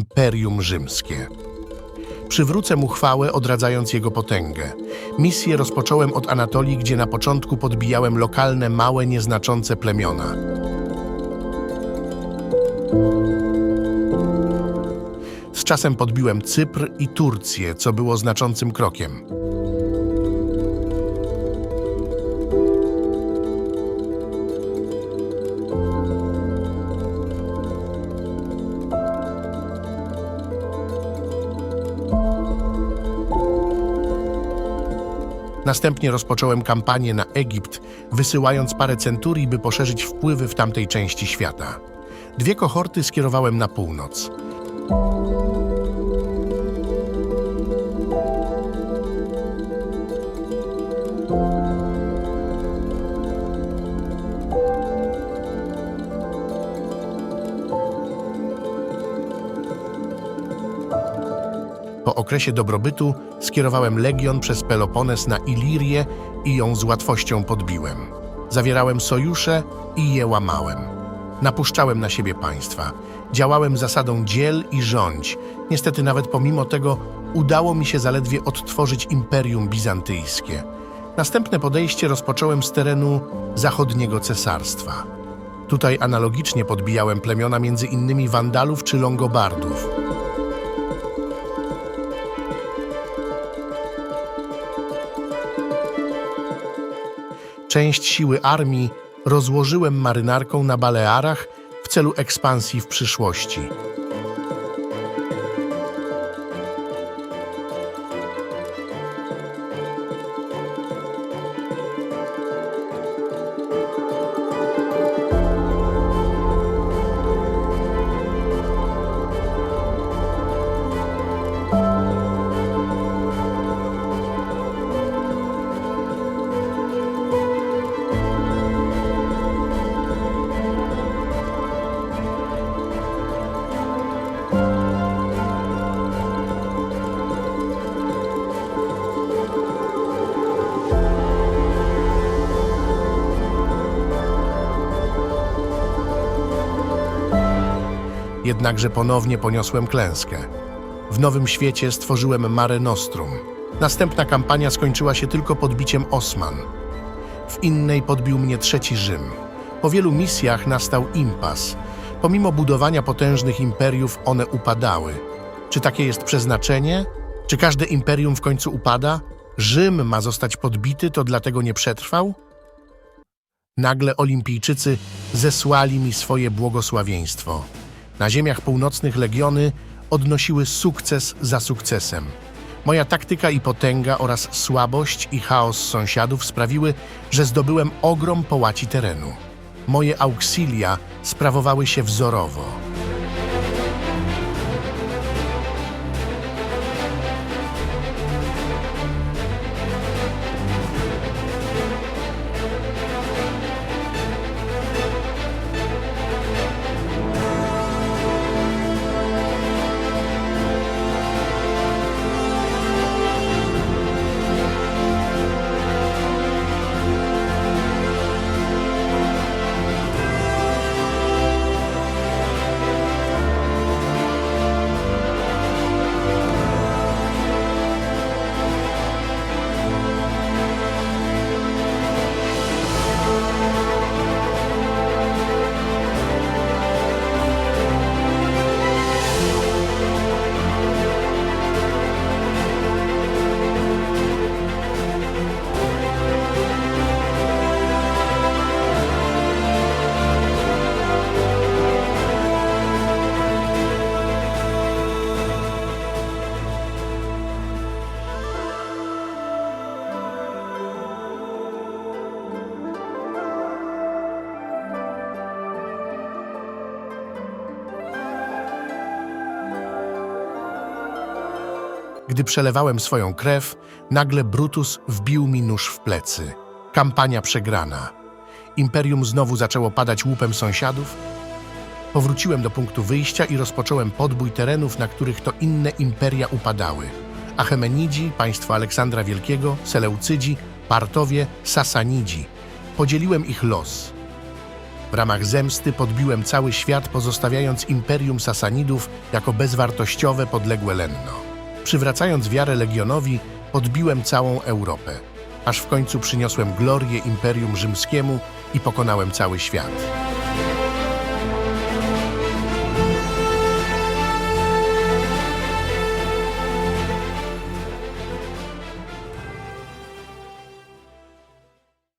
Imperium Rzymskie. Przywrócę mu chwałę, odradzając jego potęgę. Misję rozpocząłem od Anatolii, gdzie na początku podbijałem lokalne, małe, nieznaczące plemiona. Z czasem podbiłem Cypr i Turcję, co było znaczącym krokiem. Następnie rozpocząłem kampanię na Egipt, wysyłając parę centurii, by poszerzyć wpływy w tamtej części świata. Dwie kohorty skierowałem na północ. Po okresie dobrobytu skierowałem legion przez Pelopones na Ilirię i ją z łatwością podbiłem. Zawierałem sojusze i je łamałem. Napuszczałem na siebie państwa. Działałem zasadą dziel i rządź. Niestety nawet pomimo tego udało mi się zaledwie odtworzyć Imperium Bizantyjskie. Następne podejście rozpocząłem z terenu zachodniego cesarstwa. Tutaj analogicznie podbijałem plemiona między innymi Wandalów czy Longobardów. Część siły armii rozłożyłem marynarką na Balearach w celu ekspansji w przyszłości. Jednakże ponownie poniosłem klęskę. W nowym świecie stworzyłem Mare Nostrum. Następna kampania skończyła się tylko podbiciem Osman. W innej podbił mnie trzeci Rzym. Po wielu misjach nastał impas. Pomimo budowania potężnych imperiów, one upadały. Czy takie jest przeznaczenie? Czy każde imperium w końcu upada? Rzym ma zostać podbity, to dlatego nie przetrwał? Nagle Olimpijczycy zesłali mi swoje błogosławieństwo. Na ziemiach północnych legiony odnosiły sukces za sukcesem. Moja taktyka i potęga oraz słabość i chaos sąsiadów sprawiły, że zdobyłem ogrom połaci terenu. Moje auxilia sprawowały się wzorowo. Gdy przelewałem swoją krew, nagle Brutus wbił mi nóż w plecy. Kampania przegrana. Imperium znowu zaczęło padać łupem sąsiadów. Powróciłem do punktu wyjścia i rozpocząłem podbój terenów, na których to inne imperia upadały. Achemenidzi, państwo Aleksandra Wielkiego, Seleucydzi, Partowie, Sasanidzi. Podzieliłem ich los. W ramach zemsty podbiłem cały świat, pozostawiając Imperium Sasanidów jako bezwartościowe, podległe Lenno. Przywracając wiarę Legionowi, podbiłem całą Europę, aż w końcu przyniosłem glorię Imperium Rzymskiemu i pokonałem cały świat.